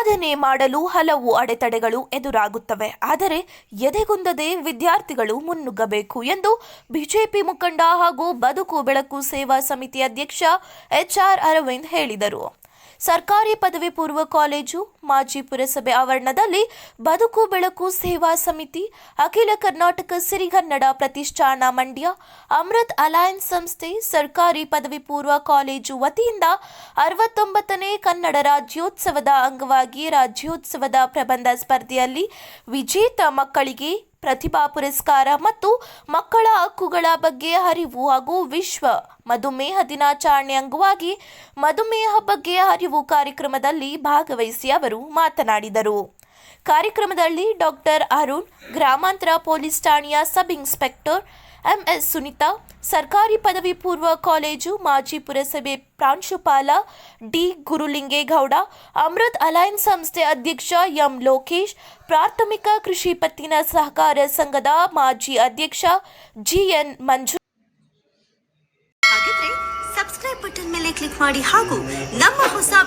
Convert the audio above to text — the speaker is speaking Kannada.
ಸಾಧನೆ ಮಾಡಲು ಹಲವು ಅಡೆತಡೆಗಳು ಎದುರಾಗುತ್ತವೆ. ಆದರೆ ಎದೆಗುಂದದೆ ವಿದ್ಯಾರ್ಥಿಗಳು ಮುನ್ನುಗ್ಗಬೇಕು ಎಂದು ಬಿಜೆಪಿ ಮುಖಂಡ ಹಾಗೂ ಬದುಕು ಬೆಳಕು ಸೇವಾ ಸಮಿತಿ ಅಧ್ಯಕ್ಷ ಎಚ್ಆರ್ ಅರವಿಂದ್ ಹೇಳಿದರು. ಸರ್ಕಾರಿ ಪದವಿ ಪೂರ್ವ ಕಾಲೇಜು, ಮಾಜಿ ಪುರಸಭೆ ಆವರಣದಲ್ಲಿ ಬದುಕು ಬೆಳಕು ಸೇವಾ ಸಮಿತಿ, ಅಖಿಲ ಕರ್ನಾಟಕ ಸಿರಿಗನ್ನಡ ಪ್ರತಿಷ್ಠಾನ ಮಂಡ್ಯ, ಅಮೃತ್ ಅಲಯನ್ಸ್ ಸಂಸ್ಥೆ, ಸರ್ಕಾರಿ ಪದವಿ ಪೂರ್ವ ಕಾಲೇಜು ವತಿಯಿಂದ ಅರವತ್ತೊಂಬತ್ತನೇ ಕನ್ನಡ ರಾಜ್ಯೋತ್ಸವದ ಅಂಗವಾಗಿ ರಾಜ್ಯೋತ್ಸವದ ಪ್ರಬಂಧ ಸ್ಪರ್ಧೆಯಲ್ಲಿ ವಿಜೇತ ಮಕ್ಕಳಿಗೆ ಪ್ರತಿಭಾ ಪುರಸ್ಕಾರ ಮತ್ತು ಮಕ್ಕಳ ಹಕ್ಕುಗಳ ಬಗ್ಗೆ ಅರಿವು ಹಾಗೂ ವಿಶ್ವ ಮಧುಮೇಹ ದಿನಾಚರಣೆ ಅಂಗವಾಗಿ ಮಧುಮೇಹ ಬಗ್ಗೆ ಅರಿವು ಕಾರ್ಯಕ್ರಮದಲ್ಲಿ ಭಾಗವಹಿಸಿ ಅವರು ಮಾತನಾಡಿದರು. ಕಾರ್ಯಕ್ರಮದಲ್ಲಿ ಡಾಕ್ಟರ್ ಅರುಣ್, ಗ್ರಾಮಾಂತರ ಪೊಲೀಸ್ ಠಾಣೆಯ ಸಬ್ ಇನ್ಸ್ಪೆಕ್ಟರ್ ಎಂಎಸ್ ಸುನಿತಾ, ಸರ್ಕಾರಿ ಪದವಿ ಪೂರ್ವ ಕಾಲೇಜು ಮಾಜಿ ಪುರಸಭೆ ಪ್ರಾಂಶುಪಾಲ ಡಿ ಗುರುಲಿಂಗೇಗೌಡ, ಅಮೃತ್ ಅಲಯನ್ಸ್ ಸಂಸ್ಥೆ ಅಧ್ಯಕ್ಷ ಎಂ ಲೋಕೇಶ್, ಪ್ರಾಥಮಿಕ ಕೃಷಿ ಪತ್ತಿನ ಸಹಕಾರ ಸಂಘದ ಮಾಜಿ ಅಧ್ಯಕ್ಷ ಜಿಎನ್ ಮಂಜು. ಸಬ್ಸ್ಕ್ರೈಬ್ ಬಟನ್ ಮೇಲೆ ಕ್ಲಿಕ್ ಮಾಡಿ ಹಾಗೂ ನಮ್ಮ